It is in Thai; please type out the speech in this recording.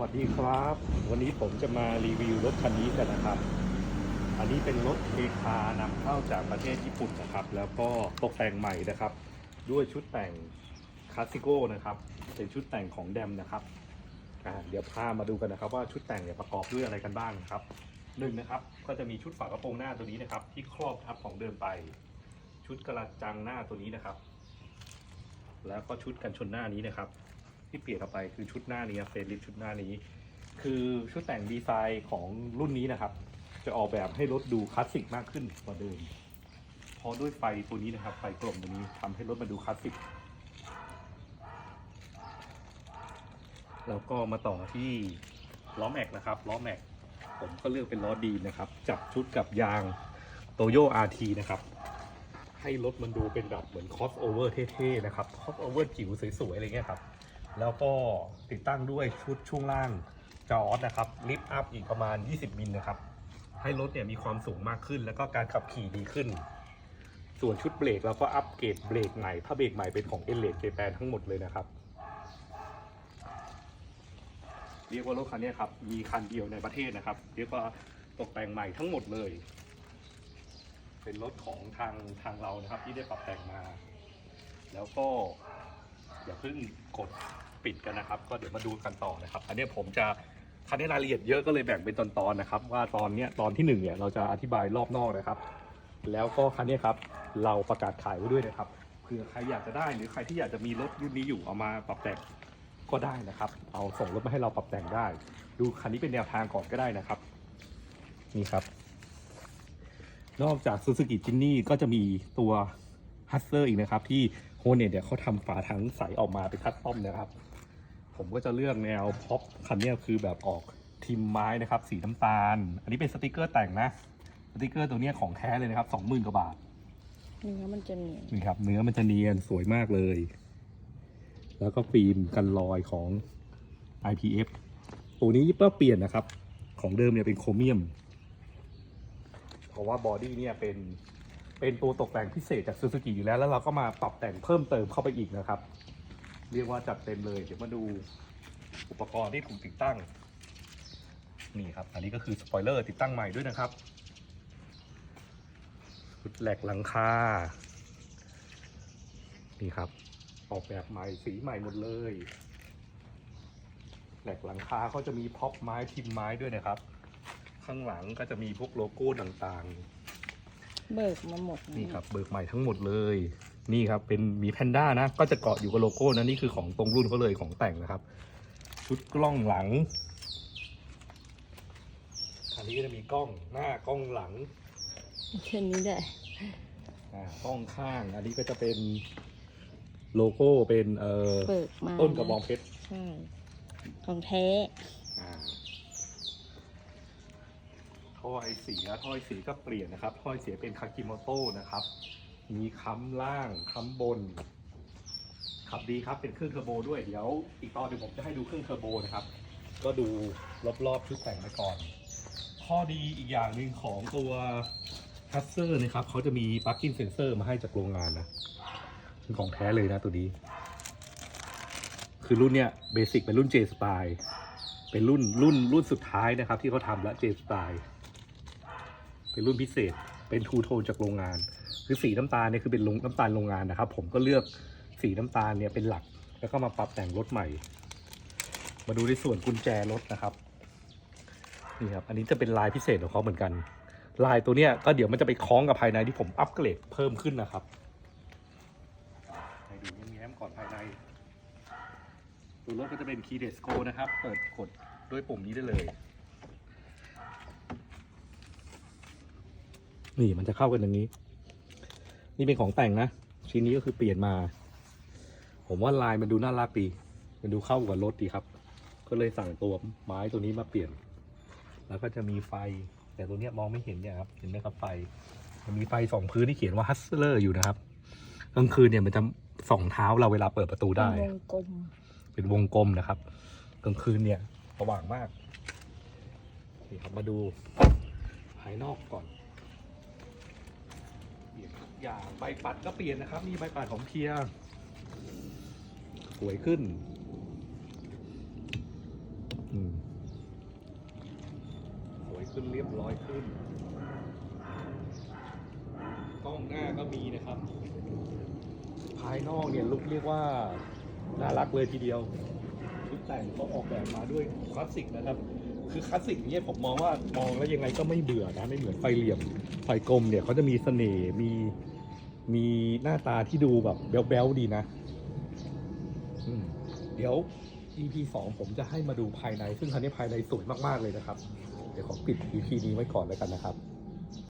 วัสดีครับ วันนี้ผมจะมารีวิวรถคันนี้กันนะครับ อันนี้เป็นรถเอคานำเข้าจากประเทศญี่ปุ่นนะครับ แล้วก็ตกแต่งใหม่นะครับ ด้วยชุดแต่งคลาสสิโก้นะครับ เป็นชุดแต่งของแดมนะครับเดี๋ยวพามาดูกันนะครับ ว่าชุดแต่งเนี่ยประกอบด้วยอะไรกันบ้างครับหนึ่งนะครับ ก็จะมีชุดฝากระโปรงหน้าตัวนี้นะครับ ที่ครอบทับของเดิมไป ชุดกระจังหน้าตัวนี้นะครับ แล้วก็ชุดกันชนหน้านี้นะครับ ที่เปลี่ยนออกไปคือชุดหน้านี้เฟรลิฟชุดหน้านี้ คือชุดแต่งดีไซน์ของรุ่นนี้นะครับ จะออกแบบให้รถดูคลาสสิกมากขึ้นกว่าเดิมเพราะด้วยไฟตัวนี้นะครับ ไฟกลมตัวนี้ทำให้รถมันดูคลาสสิกแล้วก็มาต่อที่ล้อแม็กนะครับล้อแม็กผมก็เลือกเป็นล้อดีนะครับ จับชุดกับยางโตโย RT นะครับ ให้รถมันดูเป็นแบบเหมือนคอสโอเวอร์เท่ๆนะครับคอสโอเวอร์จิ๋วสวยๆอะไรเงี้ยครับ แล้วก็ติดตั้งด้วยชุดช่วงล่างจอร์ดนะครับ ลิฟต์อัพอีกประมาณ 20มิลนะครับ ให้รถเนี่ยมีความสูงมากขึ้น แล้วก็การขับขี่ดีขึ้น ส่วนชุดเบรกเราก็อัปเกรดเบรกใหม่ผ้าเบรกใหม่เป็นของเอเลดเจแปนทั้งหมดเลยนะครับ เรียกว่ารถคันนี้ครับ มีคันเดียวในประเทศนะครับ เรียกว่าตกแต่งใหม่ทั้งหมดเลย เป็นรถของทางทางเรานะครับที่ได้ปรับแต่งมา แล้วก็อย่าเพิ่งกด ปิดกันนะครับ ก็เดี๋ยวมาดูกันต่อนะครับ อันนี้ผมจะคันนี้รายละเอียดเยอะก็เลยแบ่งเป็นตอนๆนะครับ ว่าตอนเนี้ยตอนที่หนึ่งเนี่ยเราจะอธิบายรอบนอกนะครับ แล้วก็คันนี้ครับเราประกาศขายไว้ด้วยนะครับเผื่อใครอยากจะได้หรือใครที่อยากจะมีรถรุ่นนี้อยู่เอามาปรับแต่งก็ได้นะครับ เอาส่งรถมาให้เราปรับแต่งได้ ดูคันนี้เป็นแนวทางก่อนก็ได้นะครับ นี่ครับ นอกจาก Suzuki j i n n y ก็จะมีตัว h u s t l e r อีกนะครับ ที่โฮเน t เนี่ยเขาทำฝาถังใสออกมาเป็นคัสตอมนะครับ ผมก็จะเลือกแนวพ็อปคันเนี้ยคือแบบออกทิมไม้นะครับ สีน้ำตาล อันนี้เป็นสติกเกอร์แต่งนะ สติกเกอร์ตัวเนี้ยของแท้เลยนะครับสองหมื่นกว่าบาทเนื้อมันจะเหนียวนี่ครับเนื้อมันจะเนียนสวยมากเลย แล้วก็ฟิล์มกันรอยของ IPF ตัวนี้ก็เปลี่ยนนะครับ ของเดิมเนี่ยเป็นโครเมียม เพราะว่าบอดี้เนี่ยเป็นเป็นตัวตกแต่งพิเศษจากซูซูกิอยู่แล้ว แล้วเราก็มาปรับแต่งเพิ่มเติมเข้าไปอีกนะครับ เรียกว่าจัดเต็มเลย เดี๋ยวมาดูอุปกรณ์ที่ถูกติดตั้ง นี่ครับ อันนี้ก็คือสปอยเลอร์ติดตั้งใหม่ด้วยนะครับชุดแหลกหลังคา นี่ครับ ออกแบบใหม่สีใหม่หมดเลย แหลกหลังคาเขาจะมีพ็อปไม้ทิมไม้ด้วยนะครับ ข้างหลังก็จะมีพวกโลโก้ต่างเบิกมาหมดๆนี่ครับ เบิกใหม่ทั้งหมดเลย นี่ครับเป็นมีแพนด้านะ ก็จะเกาะอยู่กับโลโก้นะนี่คือของตรงรุ่นเขาเลยของแต่งนะครับ ชุดกล้องหลังอันนี้ก็จะมีกล้องหน้ากล้องหลังแค่นี้แหละอ่ากล้องข้างอันนี้ก็จะเป็นโลโก้เป็นเอ่อเบิกมาต้นกระบองเพชรใช่ของแท้อ่าท่อไอเสียท่อไอเสียก็เปลี่ยนนะครับท่อไอเสียเป็นคากิโมโต้นะครับ มีค้ำล่างค้ำบน ขับดีครับเป็นเครื่องเทอร์โบด้วยเดี๋ยวอีกตอนเดี๋ยวผมจะให้ดูเครื่องเทอร์โบนะครับ ก็ดูรอบๆชุดแต่งไปก่อน ข้อดีอีกอย่างหนึ่งของตัวฮัสเซอร์นะครับเขาจะมีปลั๊กอินเซนเซอร์มาให้จากโรงงานนะเป็นของแท้เลยนะตัวนี้ คือรุ่นเนี้ยเบสิกเป็นรุ่น J Style เป็นรุ่นรุ่นรุ่นสุดท้ายนะครับ ที่เขาทำแล้ว J Style เป็นรุ่นพิเศษเป็นทูโทนจากโรงงาน คือสีน้ำตาลเนี่ยคือเป็นลงน้ำตาลโรงงานนะครับ ผมก็เลือกสีน้ำตาลเนี่ยเป็นหลัก แล้วก็มาปรับแต่งรถใหม่ มาดูในส่วนกุญแจรถนะครับนี่ครับอันนี้จะเป็นลายพิเศษของเขาเหมือนกัน ลายตัวเนี้ยก็เดี๋ยวมันจะไปคล้องกับภายในที่ผมอัปเกรดเพิ่มขึ้นนะครับให้ดูแง้มๆก่อนภายในตัวรถก็จะเป็น Key d e s c o นะครับ เปิดกดด้วยปุ่มนี้ได้เลย นี่มันจะเข้ากันอย่างนี้ นี่เป็นของแต่งนะ ชิ้นนี้ก็คือเปลี่ยนมา ผมว่าลายมันดูน่ารักดี มันดูเข้ากับรถดีครับ ก็เลยสั่งตัวไม้ตัวนี้มาเปลี่ยน แล้วก็จะมีไฟ แต่ตัวเนี้ยมองไม่เห็นเนี่ยครับ เห็นไหมครับไฟ มันมีไฟสองพื้นที่เขียนว่า Hustler อยู่นะครับกลางคืนเนี่ยมันจะส่องเท้าเราเวลาเปิดประตูได้ เป็นวงกลม เป็นวงกลมนะครับ กลางคืนเนี่ยสว่างมากนี่ครับมาดูภายนอกก่อน อย่างใบปัดก็เปลี่ยนนะครับนี่ใบปัดของเคียร์สวยขึ้นอืมสวยขึ้นเรียบร้อยขึ้นกล้องหน้าก็มีนะครับ ภายนอกเนี่ยลุกเรียกว่า น่ารักเลยทีเดียวชุดแต่งเขาออกแบบมาด้วยคลาสสิกนะครับ คือคลาสสิกเนี่ยผมมองว่ามองแล้วยังไงก็ไม่เบื่อนะ ไม่เหมือนไฟเหลี่ยม ไฟกลมเนี่ยเขาจะมีเสน่ห์มี มีหน้าตาที่ดูแบบแบ๊วๆดีนะเดี๋ยว EP สองผมจะให้มาดูภายใน ซึ่งคันนี้ภายในสวยมากๆเลยนะครับ เดี๋ยวขอปิด EP นี้ไว้ก่อนแล้วกันนะครับ